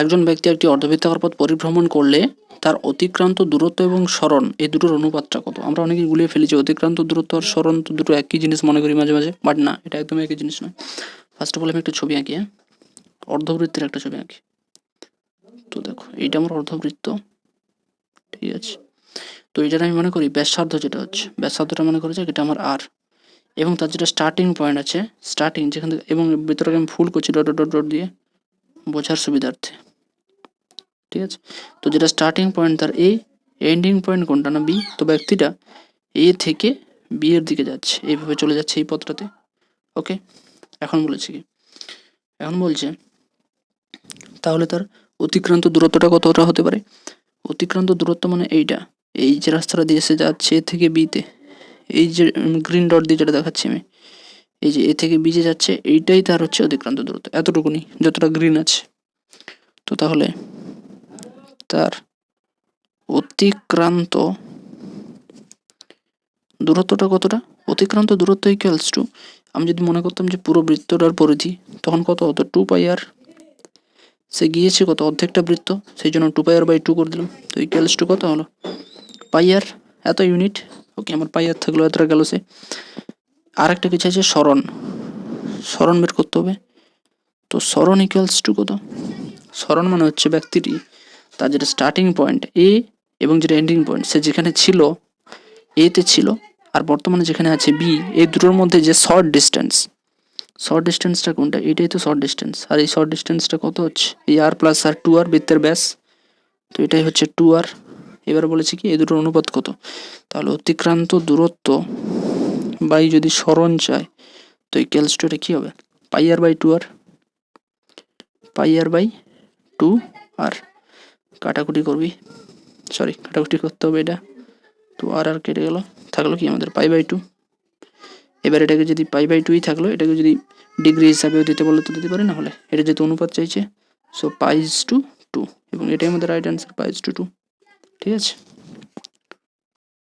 একজন ব্যক্তি একটি অর্ধবৃত্তাকার পথ পরিভ্রমণ করলে তার অতিক্রান্ত দূরত্ব এবং স্মরণ, এই দুটোর অনুপাতটা কত? আমরা অনেকে গুলিয়ে ফেলেছি, অতিক্রান্ত দূরত্ব আর স্মরণ তো দুটো একই জিনিস মনে করি মাঝে মাঝে বাট না, এটা একদমই একই জিনিস নয়। ফার্স্ট অফ অল আমি একটা ছবি আঁকি হ্যাঁ? অর্ধবৃত্তের একটা ছবি আঁকি। তো দেখো, এইটা আমার অর্ধবৃত্ত, ঠিক আছে? তো এইটার আমি মনে করি ব্যাসার্ধ যেটা হচ্ছে, ব্যাসার্ধটা মনে করি যে এটা আমার আর এবং তার যেটা স্টার্টিং পয়েন্ট আছে স্টার্টিং যেখান থেকে, এবং ভিতরে আমি ফুল করছি ডট ডট ডট দিয়ে, বোঝার সুবিধার্থে। ঠিক আছে? তো যেটা স্টার্টিং পয়েন্ট তার এ এন্ডিং পয়েন্ট কোনটা না বি তো ব্যক্তিটা এ থেকে বি এর দিকে যাচ্ছে, এইভাবে চলে যাচ্ছে এই পথটাতে। ওকে এখন বলেছি কি? এখন বলছে, তাহলে তার অতিক্রান্ত দূরত্বটা কতটা হতে পারে? অতিক্রান্ত দূরত্ব মানে এইটা। এই যে রাস্তাটা দিয়ে এসে যাচ্ছে এ থেকে বিতে এই যে গ্রিন ডট দিয়ে যেটা দেখাচ্ছি আমি, এই যে এ থেকে বি যে যাচ্ছে, এইটাই তার হচ্ছে অতিক্রান্ত দূরত্ব, এতটুকুনি, যতটা গ্রিন আছে। তো তাহলে তার অতিক্রান্ত। দূরত্বটা কতটা? অতিক্রান্ত দূরত্ব ইকুয়ালস টু আমি যদি মনে করতাম যে পুরো বৃত্তটার পরিধি, তখন কত? হতো টু পাই আর সে গিয়েছে কত? অর্ধেকটা বৃত্ত। সেই জন্য two pi R by two করে দিলাম। তো ইকুয়ালস টু কত হলো? পাই আর এত ইউনিট ওকে আমার পাই আর থাকল, এতটা গেল সে। আর একটা কিছু আছে, স্মরণ। স্মরণ বের করতে হবে। তো স্মরণ ইকুয়ালস টু কত? স্মরণ মানে হচ্ছে ব্যক্তিটি তার যেটা স্টার্টিং পয়েন্ট এ এবং যেটা এন্ডিং পয়েন্ট সে যেখানে ছিল এতে ছিল, আর বর্তমানে যেখানে আছে বি এই দুটোর মধ্যে যে শর্ট ডিস্টেন্স শর্ট ডিস্টেন্সটা কোনটা? এটাই তো শর্ট ডিস্টেন্স আর এই শর্ট ডিস্টেন্সটা কত হচ্ছে? এই আর প্লাস আর টু আর বৃত্তের ব্যাস, তো এটাই হচ্ছে টু আর এবার বলেছি কি, এই দুটোর অনুপাত কত? তাহলে অতিক্রান্ত দূরত্ব বাই যদি স্মরণ চায় তো এই ক্যালস এটা কী হবে? পাই আর বাই টু আর পাই আর বাই টু আর কাটাকুটি করবি। সরি কাটাকুটি করতে হবে এটা। তো আর আর কেটে গেল। থাকল কি আমাদের পাই বাই টু। এবার এটাকে যদি পাই বাই টুই থাকল, এটাকে যদি ডিগ্রি হিসাবেও দিতে বললে তো দিতে পারে, না হলে? এটা যেহেতু অনুপাত চাইছে সো পাইজ টু টু এবং এটাই আমাদের রাইট অ্যান্সার পাইজ টু টু ঠিক আছে?